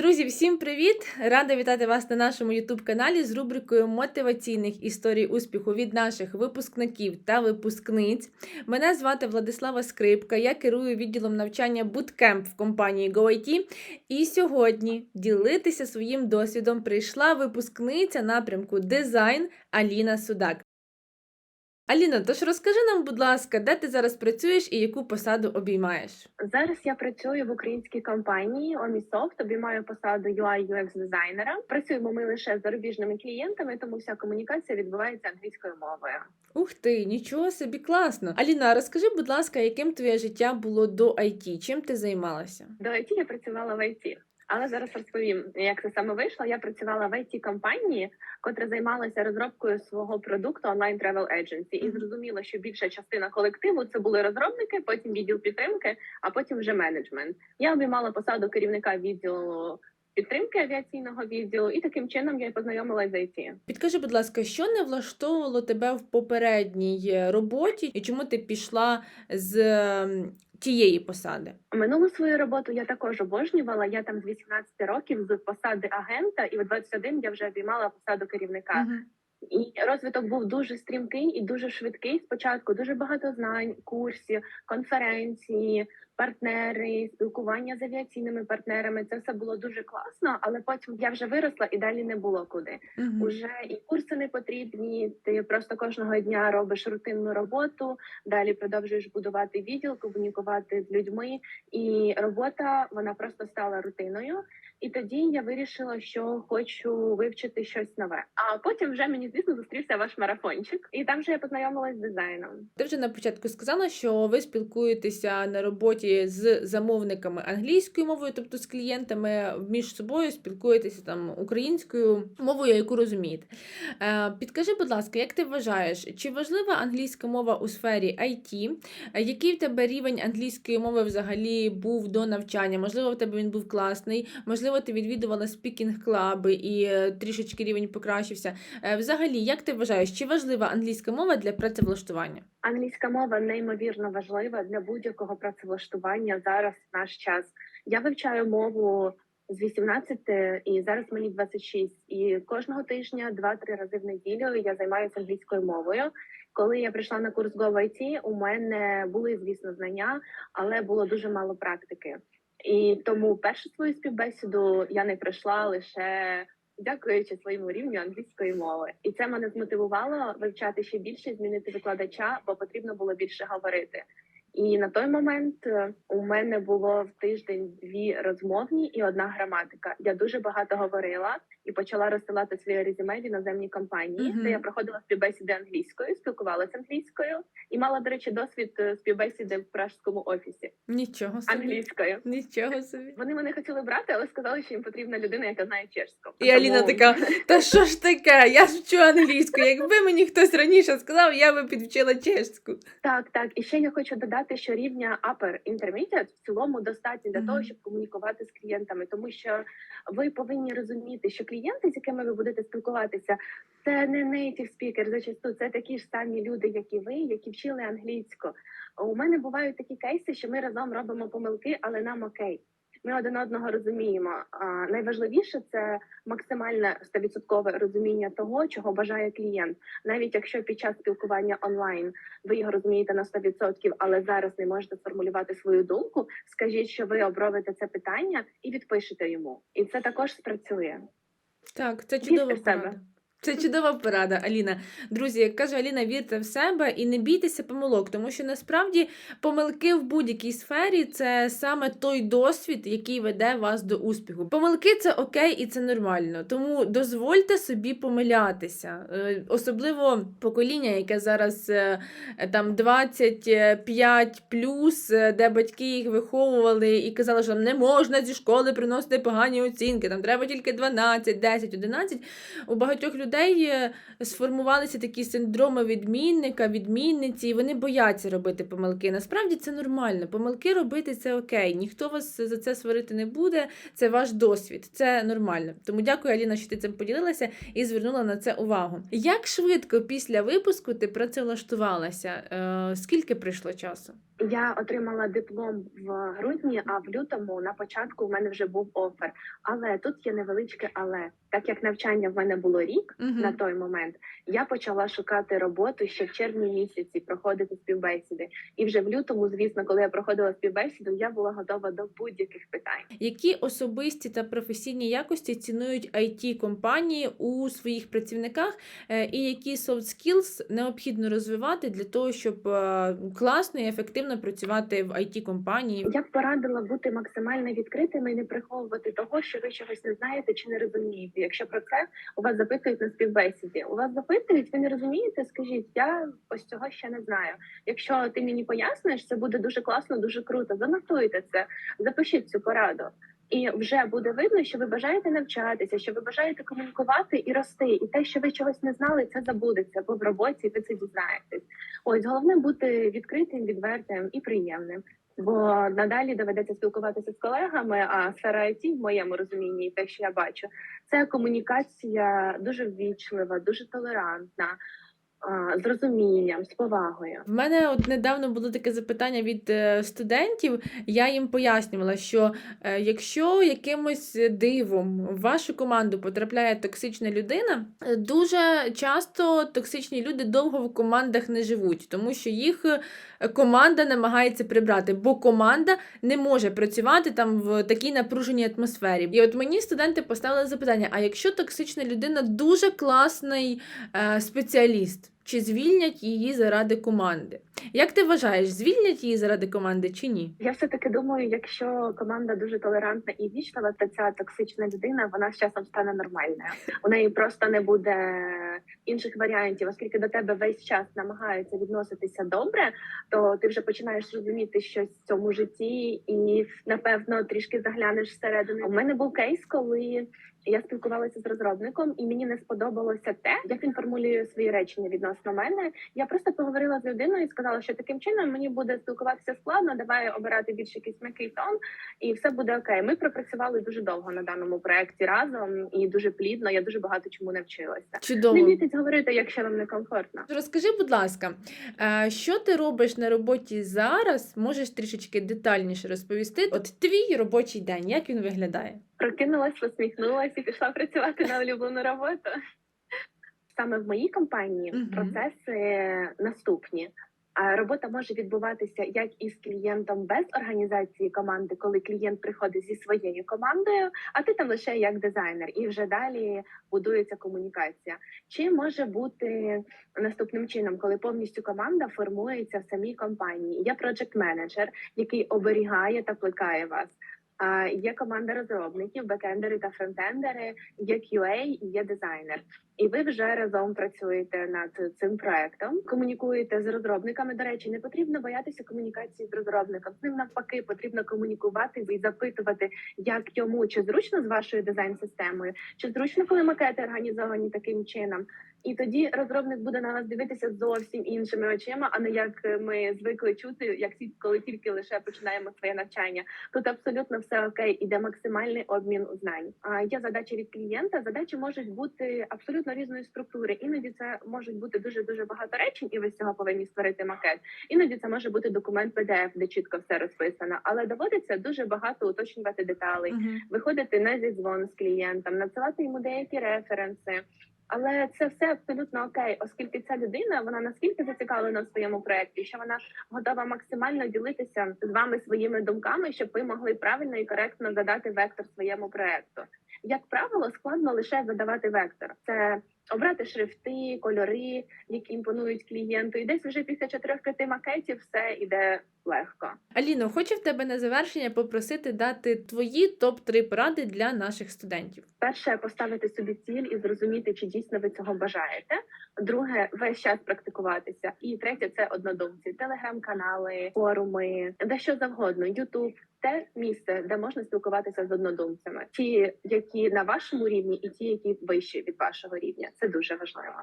Друзі, всім привіт! Рада вітати вас на нашому youtube каналі з рубрикою мотиваційних історій успіху від наших випускників та випускниць. Мене звати Владислава Скрипка, я керую відділом навчання Bootcamp в компанії GoIT. І сьогодні ділитися своїм досвідом прийшла випускниця напрямку дизайн Аліна Судак. Аліна, тож розкажи нам, будь ласка, де ти зараз працюєш і яку посаду обіймаєш? Зараз я працюю в українській компанії Omisoft, обіймаю посаду UI UX дизайнера. Працюємо ми лише з зарубіжними клієнтами, тому вся комунікація відбувається англійською мовою. Ух ти, нічого собі класно. Аліна, розкажи, будь ласка, яким твоє життя було до IT? Чим ти займалася? До IT я працювала в IT. Але зараз розповім, як це саме вийшло. Я працювала в it компанії, котра займалася розробкою свого продукту онлайн travel agency. і Мгм. зрозуміло, що більша частина колективу це були розробники, потім відділ підтримки, а потім вже менеджмент. Я обіймала посаду керівника відділу підтримки авіаційного відділу, і таким чином я познайомилася з IT. Підкажи, будь ласка, що не влаштовувало тебе в попередній е, роботі, і чому ти пішла з ем, тієї посади? Минулу свою роботу я також обожнювала. Я там з 18 років з посади агента, і в 21 я вже обіймала посаду керівника. Мгм. І розвиток був дуже стрімкий і дуже швидкий. Спочатку дуже багато знань, курсів, конференції, партнери, спілкування з авіаційними партнерами. Це все було дуже класно, але потім я вже виросла і далі не було куди. Угу. Уже і курси не потрібні. Ти просто кожного дня робиш рутинну роботу. Далі продовжуєш будувати відділ, комунікувати з людьми. І робота вона просто стала рутиною. І тоді я вирішила, що хочу вивчити щось нове. А потім вже мені звісно зустрівся ваш марафончик, і там же я познайомилась з дизайном. Ти вже на початку сказала, що ви спілкуєтеся на роботі з замовниками англійською мовою, тобто з клієнтами між собою спілкуєтеся там українською мовою, яку розумієте. Е, Підкажи, будь ласка, як ти вважаєш, чи важлива англійська мова у сфері IT? Е, Який в тебе рівень англійської мови взагалі був до навчання? Можливо, в тебе він був класний, можливо, ти відвідувала спікінг клаби і е, трішечки рівень покращився. Е, Взагалі, як ти вважаєш, чи важлива англійська мова для працевлаштування? Англійська мова неймовірно важлива для будь-якого працевлаштування зараз в наш час. Я вивчаю мову з 18 і зараз мені 26. І кожного тижня, 2-3 рази в неділю я займаюся англійською мовою. Коли я прийшла на курс GoIT, у мене були, звісно, знання, але було дуже мало практики. І тому першу свою співбесіду я не пройшла лише дякуючи своєму рівню англійської мови, і це мене змотивувало вивчати ще більше, змінити викладача, бо потрібно було більше говорити. І на той момент е, у мене було в тиждень дві розмовні і одна граматика. Я дуже багато говорила і почала розсилати своє резюме в іноземній компанії, Мгм. де я проходила співбесіди англійською, спілкувалася англійською і мала, до речі, досвід е, співбесіди в пражському офісі Нічого собі. англійською. Нічого собі. Вони мене хотіли брати, але сказали, що їм потрібна людина, яка знає чешську. І Аліна така, Та що ж таке? Я ж вчу англійську. Якби мені хтось раніше сказав, я би підвчила чешську. Так, так. І ще я хочу додати, що рівня upper intermediate в цілому достатньо для Мгм. того, щоб комунікувати з клієнтами, тому що ви повинні розуміти, що клієнти, з якими ви будете спілкуватися, це не native speaker, зачасту це такі ж самі люди, як і ви, які вчили англійську. У мене бувають такі кейси, що ми разом робимо помилки, але нам окей. Ми один одного розуміємо. Найважливіше це максимальне 100% розуміння того, чого бажає клієнт, навіть якщо під час спілкування онлайн ви його розумієте на 100%, але зараз не можете сформулювати свою думку. Скажіть, що ви обробите це питання і відпишете йому, і це також спрацює. Так, це чудова в себе. порада. Це чудова порада, Аліна. Друзі, як каже Аліна, вірте в себе і не бійтеся помилок, тому що насправді помилки в будь-якій сфері це саме той досвід, який веде вас до успіху. Помилки це окей і це нормально. Тому дозвольте собі помилятися. Е, Особливо покоління, яке зараз е, там 25 плюс, е, де батьки їх виховували і казали, що не можна зі школи приносити погані оцінки, там треба тільки 12, 10, 11. У багатьох людей людей е, сформувалися такі синдроми відмінника, відмінниці, і вони бояться робити помилки. Насправді це нормально. Помилки робити це окей. Ніхто вас за це сварити не буде. Це ваш досвід, це нормально. Тому дякую, Аліна, що ти цим поділилася і звернула на це увагу. Як швидко після випуску ти працевлаштувалася? Е, скільки прийшло часу? Я отримала диплом в грудні, а в лютому на початку в мене вже був офер. Але тут є невеличке але. Так як навчання в мене було рік Мгм. на той момент, я почала шукати роботу ще в червні місяці, проходити співбесіди. І вже в лютому, звісно, коли я проходила співбесіду, я була готова до будь-яких питань. Які особисті та професійні якості цінують it компанії у своїх працівниках, е, і які soft skills необхідно розвивати для того, щоб е, класно і ефективно працювати в it компанії? Я б порадила бути максимально відкритими і не приховувати того, що ви чогось не знаєте чи не розумієте. Якщо про це у вас запитують на співбесіді, у вас запитують, ви не розумієте, скажіть, я ось цього ще не знаю. Якщо ти мені поясниш, це буде дуже класно, дуже круто. Занотуйте це, запишіть цю пораду. І вже буде видно, що ви бажаєте навчатися, що ви бажаєте комунікувати і рости. І те, що ви чогось не знали, це забудеться, бо в роботі ви це дізнаєтесь. Ось головне бути відкритим, відвертим і приємним. Бо надалі доведеться спілкуватися з колегами. А сфера IT, в моєму розумінні, те, що я бачу, це комунікація дуже ввічлива, дуже толерантна, з розумінням, з повагою. В мене от недавно було таке запитання від е, студентів. Я їм пояснювала, що е, якщо якимось дивом в вашу команду потрапляє токсична людина, е, дуже часто токсичні люди довго в командах не живуть, тому що їх команда намагається прибрати, бо команда не може працювати там в такій напруженій атмосфері. І от мені студенти поставили запитання: а якщо токсична людина дуже класний е, спеціаліст? Чи звільнять її заради команди? Як ти вважаєш, звільнять її заради команди чи ні? Я все таки думаю, якщо команда дуже толерантна і вічлива, то ця токсична людина вона з часом стане нормальною. У неї просто не буде інших варіантів, оскільки до тебе весь час намагаються відноситися добре, то ти вже починаєш розуміти щось в цьому житті, і напевно трішки заглянеш всередину. У мене був кейс, коли я спілкувалася з розробником, і мені не сподобалося те, як він формулює свої речення відносно мене. Я просто поговорила з людиною і сказала, що таким чином мені буде спілкуватися складно. Давай обирати більш якийсь м'який тон, і все буде окей. Ми пропрацювали дуже довго на даному проекті разом і дуже плідно. Я дуже багато чому навчилася. Не Чудово. бійтесь говорити, якщо вам некомфортно. Розкажи, будь ласка, е, що ти робиш на роботі зараз? Можеш трішечки детальніше розповісти? От твій робочий день, як він виглядає? Прокинулась, посміхнулась і пішла працювати на улюблену роботу. Саме в моїй компанії Мгм. процеси наступні. А робота може відбуватися як із клієнтом без організації команди, коли клієнт приходить зі своєю командою, а ти там лише як дизайнер, і вже далі будується комунікація. Чи може бути наступним чином, коли повністю команда формується в самій компанії? Є проджект менеджер, який оберігає та плекає вас. Є команда розробників, бекендери та фронтендери, є QA є дизайнер. І ви вже разом працюєте над цим проектом, комунікуєте з розробниками. До речі, не потрібно боятися комунікації з розробником. З ним навпаки потрібно комунікувати і запитувати, як йому чи зручно з вашою дизайн-системою, чи зручно, коли макети організовані таким чином. І тоді розробник буде на вас дивитися зовсім іншими очима, а не як ми звикли чути, як коли тільки лише починаємо своє навчання. Тут абсолютно все окей, іде максимальний обмін знань. А є задачі від клієнта. Задачі можуть бути абсолютно різної структури. Іноді це можуть бути дуже дуже багато речень, і ви з цього повинні створити макет. Іноді це може бути документ PDF, де чітко все розписано, але доводиться дуже багато уточнювати деталей Мгм. виходити на зідзвон з клієнтом, надсилати йому деякі референси. Але це все абсолютно окей, оскільки ця людина вона наскільки зацікавлена в своєму проєкті, що вона готова максимально ділитися з вами своїми думками, щоб ви могли правильно і коректно задати вектор своєму проєкту. Як правило, складно лише задавати вектор. Це обрати шрифти, кольори, які імпонують клієнту. І десь вже після чотирьох п'яти макетів все іде легко. Аліно, хочу в тебе на завершення попросити дати твої топ-3 поради для наших студентів. Перше поставити собі ціль і зрозуміти, чи дійсно ви цього бажаєте. Друге, весь час практикуватися. І третє це однодумці, телеграм-канали, форуми, де що завгодно. Ютуб те місце, де можна спілкуватися з однодумцями, ті, які на вашому рівні, і ті, які вищі від вашого рівня. Це дуже важливо.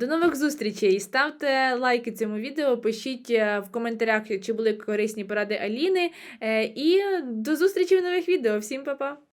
До нових зустрічей! Ставте лайки цьому відео, пишіть е, в коментарях, чи були корисні поради Аліни. Е, І до зустрічі в нових відео. Всім па-па!